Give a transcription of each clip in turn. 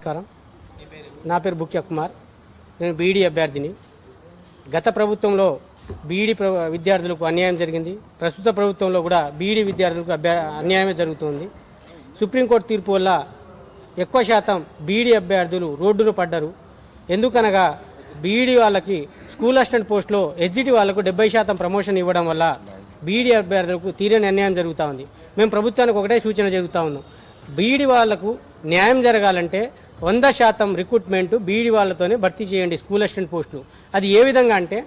నమస్కారం. నా పేరు బుక్య కుమార్. నేను బీఈడీ అభ్యర్థిని. గత ప్రభుత్వంలో బీఈడీ ప్ర విద్యార్థులకు అన్యాయం జరిగింది. ప్రస్తుత ప్రభుత్వంలో కూడా బీఈడీ విద్యార్థులకు అభ్య అన్యాయమే జరుగుతుంది. సుప్రీంకోర్టు తీర్పు వల్ల ఎక్కువ శాతం బీఈడీ అభ్యర్థులు రోడ్డును పడ్డారు. ఎందుకనగా బీఈడీ వాళ్ళకి స్కూల్ అసిస్టెంట్ పోస్ట్లో ఎస్జిటి వాళ్ళకు డెబ్బై శాతం ప్రమోషన్ ఇవ్వడం వల్ల బీఈడీ అభ్యర్థులకు తీరని అన్యాయం జరుగుతూ ఉంది. మేము ప్రభుత్వానికి ఒకటే సూచన జరుగుతూ ఉన్నాం. బీఈడి వాళ్ళకు న్యాయం జరగాలంటే వంద శాతం రిక్రూట్మెంట్ బీఈడి వాళ్ళతోనే భర్తీ చేయండి స్కూల్ అసిస్టెంట్ పోస్టులు అది ఏ విధంగా అంటే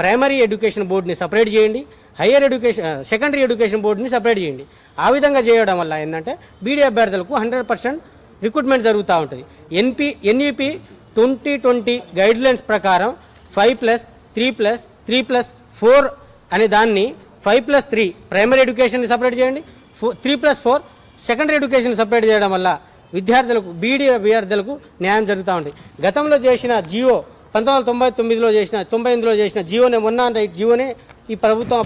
ప్రైమరీ ఎడ్యుకేషన్ బోర్డుని సపరేట్ చేయండి హయ్యర్ ఎడ్యుకేషన్ సెకండరీ ఎడ్యుకేషన్ బోర్డుని సపరేట్ చేయండి. ఆ విధంగా చేయడం వల్ల ఏంటంటే బీడీ అభ్యర్థులకు హండ్రెడ్ పర్సెంట్ రిక్రూట్మెంట్ జరుగుతూ ఉంటుంది. NP NEP twenty twenty guidelines ప్రకారం five plus three plus three plus four అనే దాన్ని five plus three primary education separate చేయండి four three plus four secondary education separate చేయడం వల్ల విద్యార్థులకు బీడీ అభ్యర్థులకు న్యాయం జరుగుతూ ఉంది. గతంలో చేసిన జియో పంతొమ్మిది వందల తొంభై తొమ్మిదిలో చేసిన తొంభై ఎనిమిదిలో చేసిన జియోనే మొన్న రైట్ జియోనే ఈ ప్రభుత్వం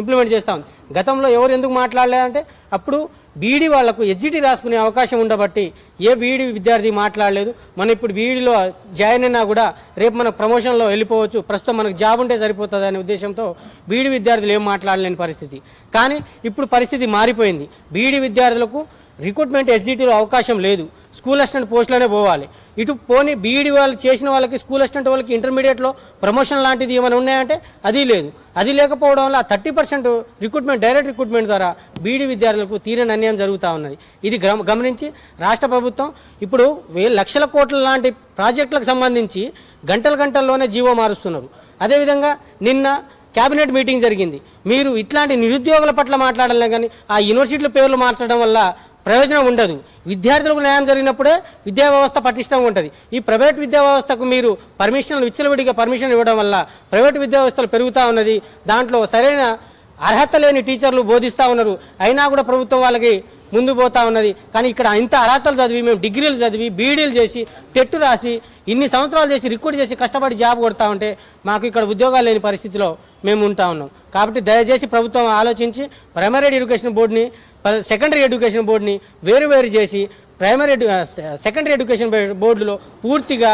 ఇంప్లిమెంట్ చేస్తాం ఉంది. గతంలో ఎవరు ఎందుకు మాట్లాడలేదంటే అప్పుడు బీఈడి వాళ్ళకు ఎడ్జిటి రాసుకునే అవకాశం ఉండబట్టి ఏ బీఈడి విద్యార్థి మాట్లాడలేదు. మనం ఇప్పుడు బీఈడిలో జాయిన్ అయినా కూడా రేపు మన ప్రమోషన్లో వెళ్ళిపోవచ్చు. ప్రస్తుతం మనకు జాబ్ ఉంటే సరిపోతుంది అనే ఉద్దేశంతో బీఈడి విద్యార్థులు ఏం మాట్లాడలేని పరిస్థితి. కానీ ఇప్పుడు పరిస్థితి మారిపోయింది. బీఈడి విద్యార్థులకు రిక్రూట్మెంట్ ఎస్జిటిలో అవకాశం లేదు. స్కూల్ అసిస్టెంట్ పోస్టులోనే పోవాలి. ఇటు పోనీ బీఈడి వాళ్ళు చేసిన వాళ్ళకి స్కూల్ అసిస్టెంట్ వాళ్ళకి ఇంటర్మీడియట్లో ప్రమోషన్ లాంటిది ఏమైనా ఉన్నాయంటే అది లేదు. అది లేకపోవడం వల్ల thirty percent recruitment direct recruitment ద్వారా బీఈడి విద్యార్థులకు తీరని అన్యాయం జరుగుతూ ఉన్నది. ఇది గమనించి రాష్ట్ర ప్రభుత్వం ఇప్పుడు వేల లక్షల కోట్ల లాంటి ప్రాజెక్టులకు సంబంధించి గంటల గంటల్లోనే జీవో మారుస్తున్నారు. అదేవిధంగా నిన్న క్యాబినెట్ మీటింగ్ జరిగింది. మీరు ఇట్లాంటి నిరుద్యోగుల పట్ల మాట్లాడలే కానీ ఆ యూనివర్సిటీల పేర్లు మార్చడం వల్ల ప్రయోజనం ఉండదు. విద్యార్థులకు న్యాయం జరిగినప్పుడే విద్యా వ్యవస్థ పటిష్టంగా ఉంటుంది. ఈ ప్రైవేట్ విద్యా వ్యవస్థకు మీరు పర్మిషన్లు విచ్చలవిడిగా పర్మిషన్ ఇవ్వడం వల్ల ప్రైవేట్ విద్యా వ్యవస్థలు పెరుగుతూ ఉన్నది. దాంట్లో సరైన అర్హత లేని టీచర్లు బోధిస్తూ ఉన్నారు. అయినా కూడా ప్రభుత్వం వాళ్ళకి ముందు పోతా ఉన్నది. కానీ ఇక్కడ ఇంత అర్హతలు చదివి మేము డిగ్రీలు చదివి బీడీలు చేసి టెట్టు రాసి ఇన్ని సంవత్సరాలు చేసి రిక్రూట్ చేసి కష్టపడి జాబ్ కొడతా ఉంటే మాకు ఇక్కడ ఉద్యోగాలు లేని పరిస్థితిలో మేము ఉంటా ఉన్నాం. కాబట్టి దయచేసి ప్రభుత్వం ఆలోచించి ప్రైమరీ ఎడ్యుకేషన్ బోర్డుని సెకండరీ ఎడ్యుకేషన్ బోర్డుని వేరు వేరు చేసి ప్రైమరీ సెకండరీ ఎడ్యుకేషన్ బోర్డులో పూర్తిగా